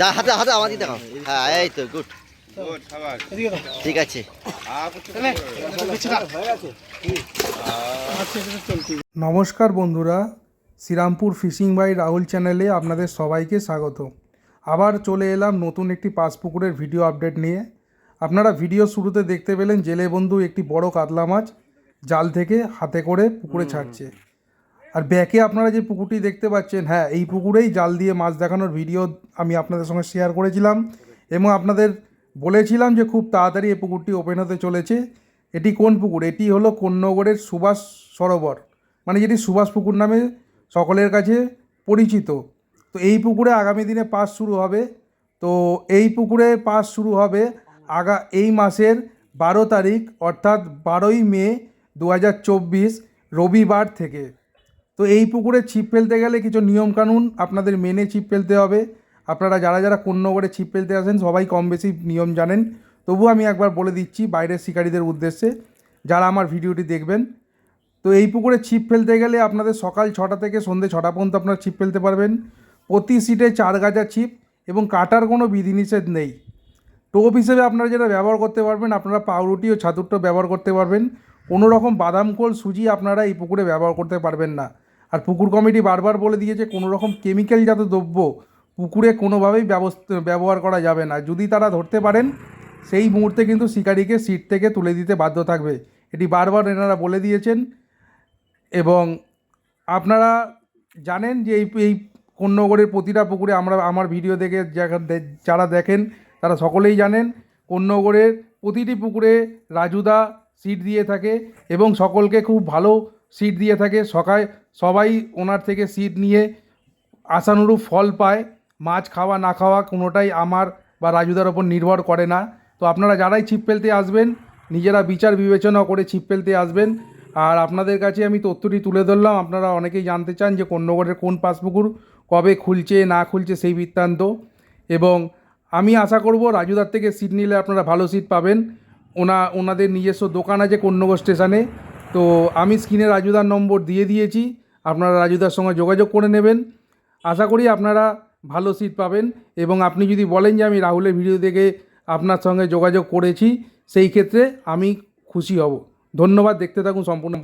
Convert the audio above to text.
দা হাতে হাতে আমার দিকে দেখাও হ্যাঁ এই তো গুড। গুড ঠিক আছে। নমস্কার বন্ধুরা শ্রীরামপুর ফিশিং বাই রাহুল চ্যানেলে আপনাদের সবাইকে স্বাগত। আবার চলে এলাম নতুন একটি পাঁচ পুকুরের ভিডিও আপডেট নিয়ে। আপনারা ভিডিও শুরুতে দেখতে পেলেন জেলে বন্ধু একটি বড় কাতলা মাছ জাল থেকে হাতে করে পুকুরে ছাড়ছে। আর ব্যাকে আপনারা যে পুকুরটি দেখতে পাচ্ছেন হ্যাঁ এই পুকুরেই জাল দিয়ে মাছ দেখানোর ভিডিও আমি আপনাদের সঙ্গে শেয়ার করেছিলাম এবং আপনাদের বলেছিলাম যে খুব তাড়াতাড়ি এই পুকুরটি ওপেন হতে চলেছে। এটি কোন পুকুর? এটি হলো কোন্নগরের সুভাষ সরোবর। মানে যেটি সুভাষ পুকুর নামে সকলের কাছে পরিচিত। তো এই পুকুরে আগামী দিনে পাস শুরু হবে। তো এই পুকুরে পাস শুরু হবে আগা, এই মাসের বারো তারিখ, অর্থাৎ বারোই মে দু হাজার চব্বিশ রবিবার থেকে। তো এই পুকুরে ছিপ ফেলতে গেলে কিছু নিয়মকানুন আপনাদের মেনে ছিপ ফেলতে হবে। আপনারা যারা যারা কোন্নগরে ছিপ ফেলতে আসেন, সবাই কম বেশি নিয়ম জানেন। তবুও আমি একবার বলে দিচ্ছি বাইরের শিকারীদের উদ্দেশ্যে, যারা আমার ভিডিওটি দেখবেন। তো এই পুকুরে ছিপ ফেলতে গেলে আপনাদের সকাল ছটা থেকে সন্ধ্যে ছটা পর্যন্ত আপনারা ছিপ ফেলতে পারবেন। প্রতি সিটে চার গাজা ছিপ এবং কাটার কোনো বিধিনিষেধ নেই। টোপ হিসেবে আপনারা যেটা ব্যবহার করতে পারবেন, আপনারা পাউরুটি ও ছাতুরটা ব্যবহার করতে পারবেন। কোনো রকম বাদাম কোল সুজি আপনারা এই পুকুরে ব্যবহার করতে পারবেন না। আর পুকুর কমিটি বারবার বলে দিয়েছে কোনো রকম কেমিক্যালজাত দ্রব্য পুকুরে কোনোভাবেই ব্যবস্থা, ব্যবহার করা যাবে না। যদি তারা ধরতে পারেন, সেই মুহূর্তে কিন্তু শিকারিকে সিট থেকে তুলে দিতে বাধ্য থাকবে। এটি বারবার এনারা বলে দিয়েছেন এবং আপনারা জানেন যে এই এই কন্যগড়ের প্রতিটা পুকুরে আমরা, আমার ভিডিও দেখে যারা দেখেন, তারা সকলেই জানেন কন্যগড়ের প্রতিটি পুকুরে রাজুদা সিট দিয়ে থাকে এবং সকলকে খুব ভালো সিট দিয়ে থাকে। সকাল সবাই ওনার থেকে সিট নিয়ে আশানুরূপ ফল পায়। মাছ খাওয়া না খাওয়া কোনোটাই আমার বা রাজুদার ওপর নির্ভর করে না। তো আপনারা যারাই ছিপ ফেলতে আসবেন, নিজেরা বিচার বিবেচনা করে ছিপ ফেলতে আসবেন। আর আপনাদের কাছে আমি তথ্যটি তুলে ধরলাম। আপনারা অনেকেই জানতে চান যে কন্যগড়ের কোন পাসপুকুর কবে খুলছে, না খুলছে সেই বৃত্তান্ত। এবং আমি আশা করব রাজুদার থেকে সিট নিলে আপনারা ভালো সিট পাবেন। ওনা, ওনাদের নিজস্ব দোকান আছে কন্যগড় স্টেশনে। তো আমি স্ক্রিনে রাজুদার নম্বর দিয়ে দিয়েছি। আপনারা রাজুদার সঙ্গে যোগাযোগ করে নেবেন। আশা করি আপনারা ভালো সিট পাবেন এবং আপনি যদি বলেন যে আমি রাহুলের ভিডিও দেখে আপনার সঙ্গে যোগাযোগ করেছি, সেই ক্ষেত্রে আমি খুশি হব। ধন্যবাদ, দেখতে থাকুন সম্পূর্ণ।